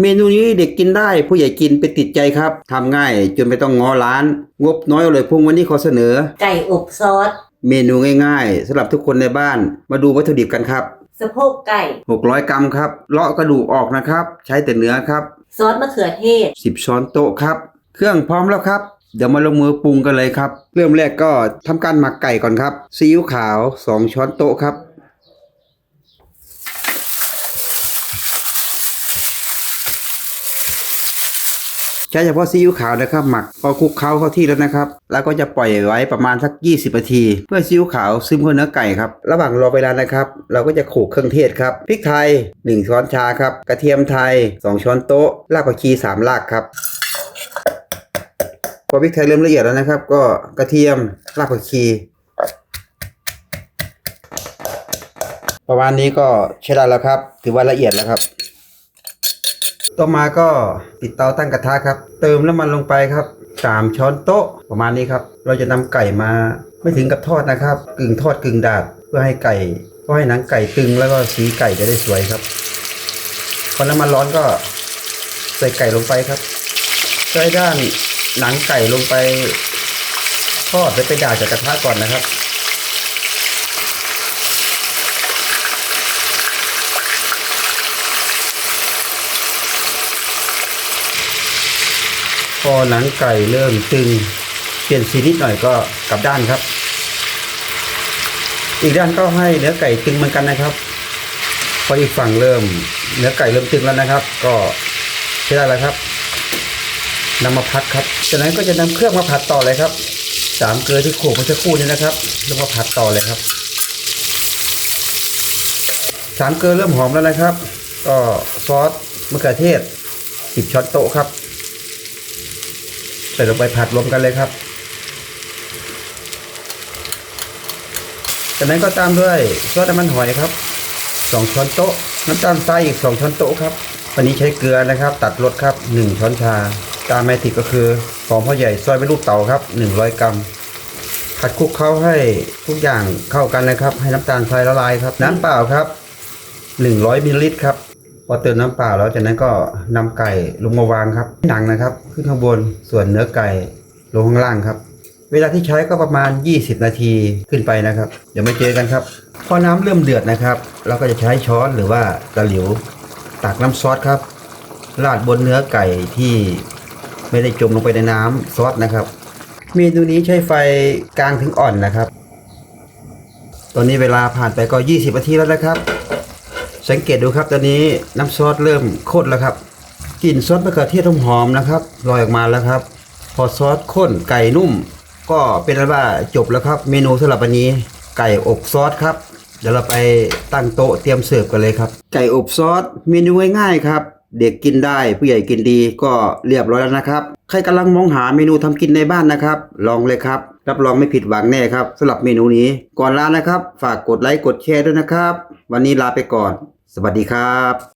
เมนูนี้เด็กกินได้ผู้ใหญ่กินไปติดใจครับทำง่ายจนไม่ต้องง้อร้าน งบน้อยเอาเลยพุ่งวันนี้ขอเสนอ ไก่อบซอส เมนูง่ายๆสำหรับทุกคนในบ้านมาดูวัตถุดิบกันครับสะโพกไก่ 600 กรัมครับเลาะกระดูกออกนะครับ ใช้แต่เนื้อครับ ซอสมะเขือเทศ 10 ช้อนโต๊ะครับ เครื่องพร้อมแล้วครับ เดี๋ยวมาลงมือปรุงกันเลยครับ เริ่มแรกก็ทำการหมักไก่ก่อนครับซีอิ๊วขาว 2 ช้อนโต๊ะครับ ใช้เฉพาะซีอิ๊วขาวนะครับหมักพอคลุกเคล้าเข้าที่แล้วนะครับ แล้วก็จะปล่อยไว้ประมาณสัก 20นาที เพื่อซีอิ๊วขาวซึมเข้าเนื้อไก่ครับระหว่างรอเวลานะครับ เราก็จะขลกเครื่องเทศครับพริกไทย 1 ช้อนชาครับกระเทียมไทย 2 ช้อนโต๊ะรากผักชี3รากครับพอพริกไทยเริ่มละเอียดแล้วนะครับ ก็กระเทียมรากผักชีประมาณนี้ก็ใช้ได้แล้วครับ ถือว่าละเอียดแล้วครับ ต่อมาก็ติดเตาตั้งกระทะครับ เติมน้ำมันลงไปครับสามช้อนโต๊ะประมาณนี้ครับ เราจะนำไก่มาไม่ถึงกับทอดนะครับ กึ่งทอดกึ่งดาดเพื่อให้ไก่เพื่อให้หนังไก่ตึงแล้วก็สีไก่จะได้สวยครับพอน้ำมันร้อนก็ใส่ไก่ลงไปครับใส่ด้านหนังไก่ลงไปทอดและไปดาดจากกระทะก่อนนะครับ พอหนังไก่เริ่มตึงเปลี่ยนสีนิดหน่อยก็กลับด้านครับ อีกด้านก็ให้เนื้อไก่ตึงเหมือนกันนะครับพออีกฝั่งเริ่มเนื้อไก่เริ่มตึงแล้วนะครับ ก็ใช้ได้แล้วครับนำมาพักครับจากนั้นก็จะนำเครื่องมาผัดต่อเลยครับสามเกลือที่โขลกเมื่อสักครู่นี้นะครับแล้วมาผัดต่อเลยครับสามเกลือเริ่มหอมแล้วนะครับ ก็ซอสมะเขือเทศสิบช้อนโต๊ะครับ ใส่ลงไปผัดรวมกันเลยครับ จากนั้นก็ตามด้วยซอสน้ำมันหอยครับสองช้อนโต๊ะ น้ำตาลทรายอีกสองช้อนโต๊ะครับ วันนี้ใช้เกลือนะครับ ตัดรสครับหนึ่งช้อนชา ตามแมติกก็คือหอมพ่อใหญ่ซอยเป็นลูกเต๋าครับหนึ่งร้อยกรัมผัดคลุกเคล้าให้ทุกอย่างเข้ากันนะครับ ให้น้ำตาลทรายละลายครับ น้ำเปล่าครับหนึ่งร้อยมิลลิลิตรครับ พอเติมน้ำเปล่าแล้วจากนั้นก็นำไก่ลงมาวางครับหนังนะครับ ขึ้นข้างบนส่วนเนื้อไก่ลงข้างล่างครับ เวลาที่ใช้ก็ประมาณ 20 นาทีขึ้นไปนะครับ เดี๋ยวมาเจอกันครับพอน้ำเริ่มเดือดนะครับ เราก็จะใช้ช้อนหรือว่าตะหลิวตักน้ำซอสครับราดบนเนื้อไก่ที่ไม่ได้จมลงไปในน้ำซอสนะครับเมนูนี้ใช้ไฟกลางถึงอ่อนนะครับ ตอนนี้เวลาผ่านไปก็ 20 นาทีแล้วนะครับ สังเกตดูครับตอนนี้น้ำซอสเริ่มข้นแล้วครับกลิ่นซอสมะเขือเทศหอมๆนะครับลอยออกมาแล้วครับ พอซอสข้นไก่นุ่ม ก็เป็นอันว่าจบแล้วครับ เมนูสำหรับวันนี้ ไก่อบซอสครับเดี๋ยวเราไปตั้งโต๊ะเตรียมเสิร์ฟกันเลยครับ ไก่อบซอสเมนูง่ายๆครับ เด็กกินได้ผู้ใหญ่กินดีก็เรียบร้อยแล้วนะครับ ใครกำลังมองหาเมนูทำกินในบ้านนะครับ ลองเลยครับ รับรองไม่ผิดหวังแน่ครับสำหรับเมนูนี้ ก่อนลานะครับ ฝากกดไลค์กดแชร์ด้วยนะครับ วันนี้ลาไปก่อน สวัสดีครับ